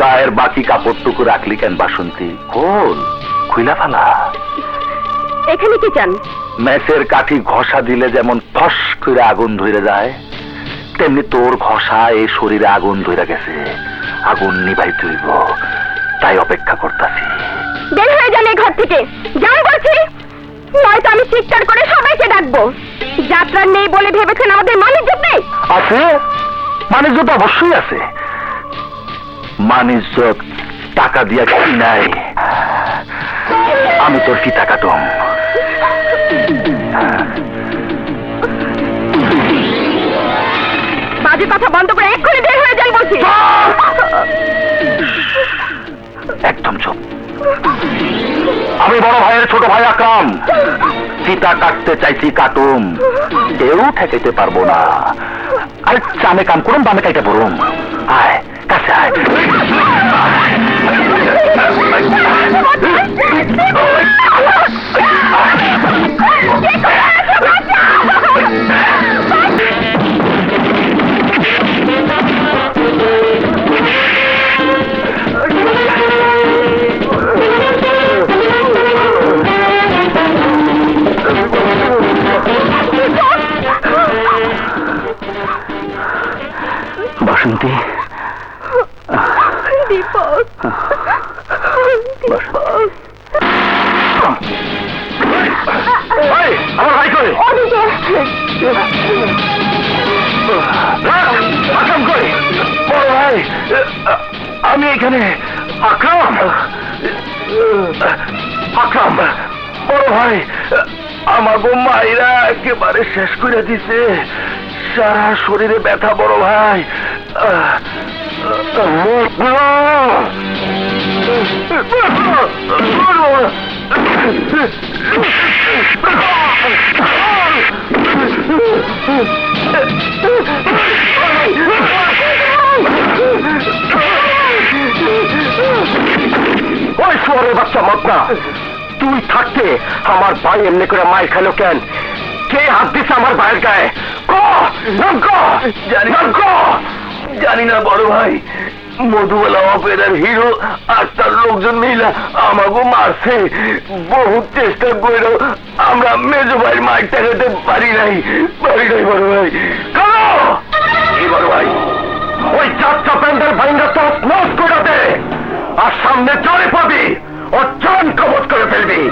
গায়ের বাকি কাপড়টুকু রাখলি কেন বাসন্তী? খোল খুইলা ফালা এখানে কি চান? ম্যাচের কাঠি ঘষা দিলে যেমন ফস করে আগুন ধরে যায়। তেমনি তোর ঘষা এই শরীরে আগুন ধরে গেছে। আগুন নিভাই তুইব। তাই অপেক্ষা করতাছি। বের হয়ে যান এই ঘর থেকে। যান বলছি। নয়তো আমি চিৎকার করে সবাইকে ডাকবো। যাত্রা নেই বলে ভেবেছেন আমাদের মানিজ্য নেই? আছে। তো অবশ্যই আছে। মানিজ্য টাকা দিয়া কি নাই? আমি তোর কি টাকা টম বন্ধ করে এক্ষুনি বের হয়ে যান বলছি। একদম চুপ। আমি বড় ভাইয়ের ছোট ভাই আকরাম। সীতা কাটতে চাইছি কাটুম। কেউ ঠেকাইতে পারব না। আরে চামে কাম করুন বামে কাইতে পড়ুম। আয় কাছে আয়। বাসন্তী দীপক দীপক। আমার ভাই কই? আকরাম কই? বড় ভাই আমি এখানে আকরাম আকরাম বড় ভাই আমাগো মাইরা একেবারে শেষ করে দিছে। সারা শরীরে ব্যথা বড় ভাই। ওই শহরের বাচ্চা মতনা তুই থাকতে আমার ভাই এমনি করে মায়ের খেলো কেন? কে হাত দিছে আমার ভাইয়ের গায়ে? ক? নাম ক? জানি। নাম ক? জানি না, বড় ভাই। মধুবালা অপেরার হিরো আর তার লোকজন মিলা আমাকে মারছে। বহু চেষ্টা করে আমরা মেজো ভাইয়ের মাইক টাকাতে পারি নাই। পারি নাই, বড় ভাই। কেন? কি বড় ভাই, ওই চারটা প্যান্ডেল